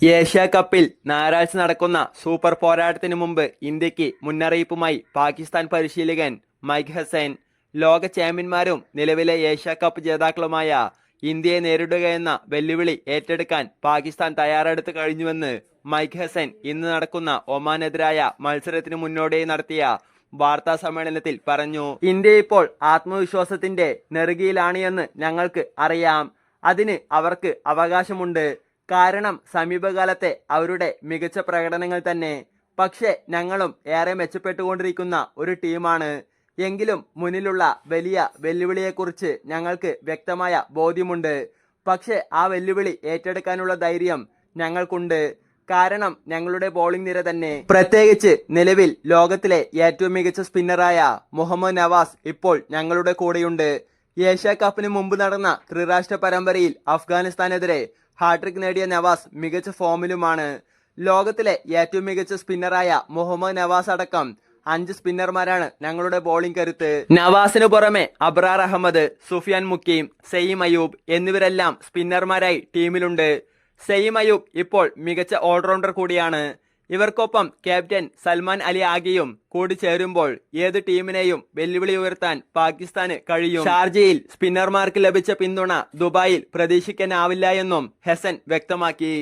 Asia കപ്പിൽ ഞായറാഴ്ച നടക്കുന്ന സൂപ്പർ പോരാട്ടത്തിന് മുമ്പ് ഇന്ത്യയ്ക്ക് മുന്നറിയിപ്പുമായി പാകിസ്ഥാൻ പരിശീലകൻ മൈക്ക് ഹസൈൻ ലോക ചാമ്പ്യന്മാരും നിലവിലെ ഏഷ്യ കപ്പ് ജേതാക്കളുമായ ഇന്ത്യയെ നേരിടുകയെന്ന വെല്ലുവിളി ഏറ്റെടുക്കാൻ പാകിസ്ഥാൻ തയ്യാറെടുത്ത് കഴിഞ്ഞുവെന്ന് മൈക്ക് ഹസൻ ഇന്ന് നടക്കുന്ന ഒമാനെതിരായ മത്സരത്തിന് മുന്നോടിയായി നടത്തിയ വാർത്താ സമ്മേളനത്തിൽ പറഞ്ഞു. ഇന്ത്യ ഇപ്പോൾ ആത്മവിശ്വാസത്തിന്റെ നെറുകയിലാണ് എന്ന് ഞങ്ങൾക്ക് അറിയാം. അതിന് അവർക്ക് അവകാശമുണ്ട്. കാരണം സമീപകാലത്തെ അവരുടെ മികച്ച പ്രകടനങ്ങൾ തന്നെ. പക്ഷേ ഞങ്ങളും ഏറെ മെച്ചപ്പെട്ടുകൊണ്ടിരിക്കുന്ന ഒരു ടീമാണ്. എങ്കിലും മുന്നിലുള്ള വലിയ വെല്ലുവിളിയെക്കുറിച്ച് ഞങ്ങൾക്ക് വ്യക്തമായ ബോധ്യമുണ്ട്. പക്ഷേ ആ വെല്ലുവിളി ഏറ്റെടുക്കാനുള്ള ധൈര്യം ഞങ്ങൾക്കുണ്ട്. കാരണം ഞങ്ങളുടെ ബോളിംഗ് നിര തന്നെ. പ്രത്യേകിച്ച് നിലവിൽ ലോകത്തിലെ ഏറ്റവും മികച്ച സ്പിന്നറായ മുഹമ്മദ് നവാസ് ഇപ്പോൾ ഞങ്ങളുടെ കൂടെയുണ്ട്. ഏഷ്യ കപ്പിന് മുമ്പ് നടന്ന ത്രിരാഷ്ട്ര പരമ്പരയിൽ അഫ്ഗാനിസ്ഥാനെതിരെ ഹാട്രിക് നേടിയ നവാസ് മികച്ച ഫോമിലുമാണ്. ലോകത്തിലെ ഏറ്റവും മികച്ച സ്പിന്നറായ മുഹമ്മദ് നവാസ് അടക്കം അഞ്ച് സ്പിന്നർമാരാണ് ഞങ്ങളുടെ ബോളിംഗ് കരുത്ത്. നവാസിനു പുറമെ അബ്രാർ അഹമ്മദ് സുഫിയാൻ മുക്കീം സെയ്യം അയൂബ് എന്നിവരെല്ലാം സ്പിന്നർമാരായി ടീമിലുണ്ട് സെയ്യം അയൂബ് ഇപ്പോൾ മികച്ച ഓൾറൗണ്ടർ കൂടിയാണ്. ഇവർക്കൊപ്പം ക്യാപ്റ്റൻ സൽമാൻ അലി ആഗയും കൂടി ചേരുമ്പോൾ ഏത് ടീമിനെയും വെല്ലുവിളി ഉയർത്താൻ പാകിസ്ഥാന് കഴിയും. ഷാർജയിൽ സ്പിന്നർമാർക്ക് ലഭിച്ച പിന്തുണ ദുബായിൽ പ്രതീക്ഷിക്കാനാവില്ല എന്നും ഹെസൻ വ്യക്തമാക്കി.